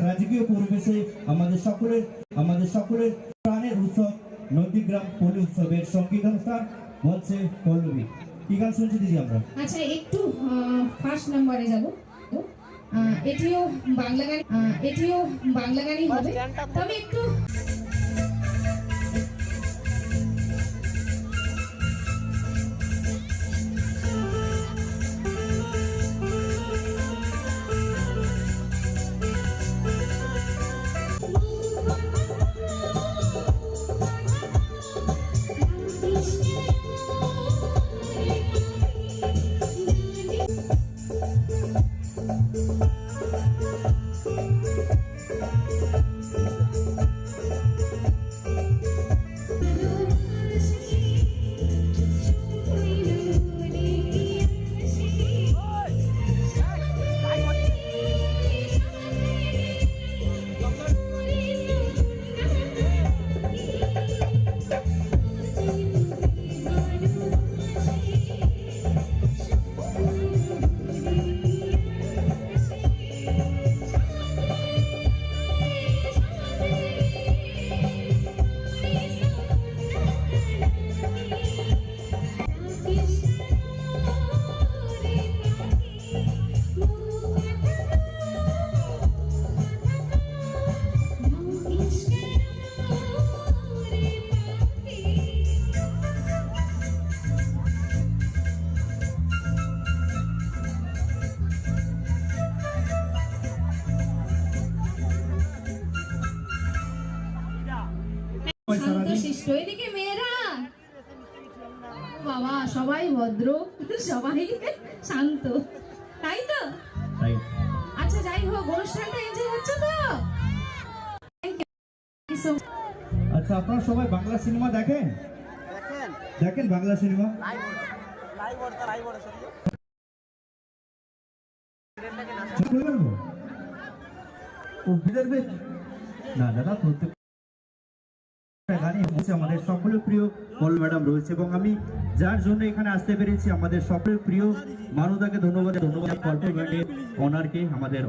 রাজকীয় পরিবেশে আমাদের সকলের আমাদের সকলের প্রাণের উৎসব নন্দীগ্রাম পল্লী উৎসবের সংগীত অনুষ্ঠান বলছে পল্লবী। কি গান শুনছি দিদি আমরা? আচ্ছা একটু ফার্স্ট নাম্বারে যাব। আহ, এটিও বাংলা গান এটিও বাংলা গানই হবে। তবে একটু শান্ত শিষ্ট এদিকে মেয়েরা। বাবা সবাই ভদ্র সবাই শান্ত। তাই তো? আচ্ছা যাই হোক অনুষ্ঠানটা এনজয় হচ্ছে তো. আচ্ছা আপনারা সবাই বাংলা সিনেমা দেখেন? দেখেন। দেখেন বাংলা সিনেমা? লাইভ লাইভ গানই হচ্ছে আমাদের সকলের প্রিয় পল ম্যাডাম রয়েছে এবং আমি যার জন্য এখানে আসতে পেরেছি আমাদের সকলের প্রিয় মানুদাকে ধন্যবাদ ধন্যবাদ কল্প ব্যান্ডের অনারকে আমাদের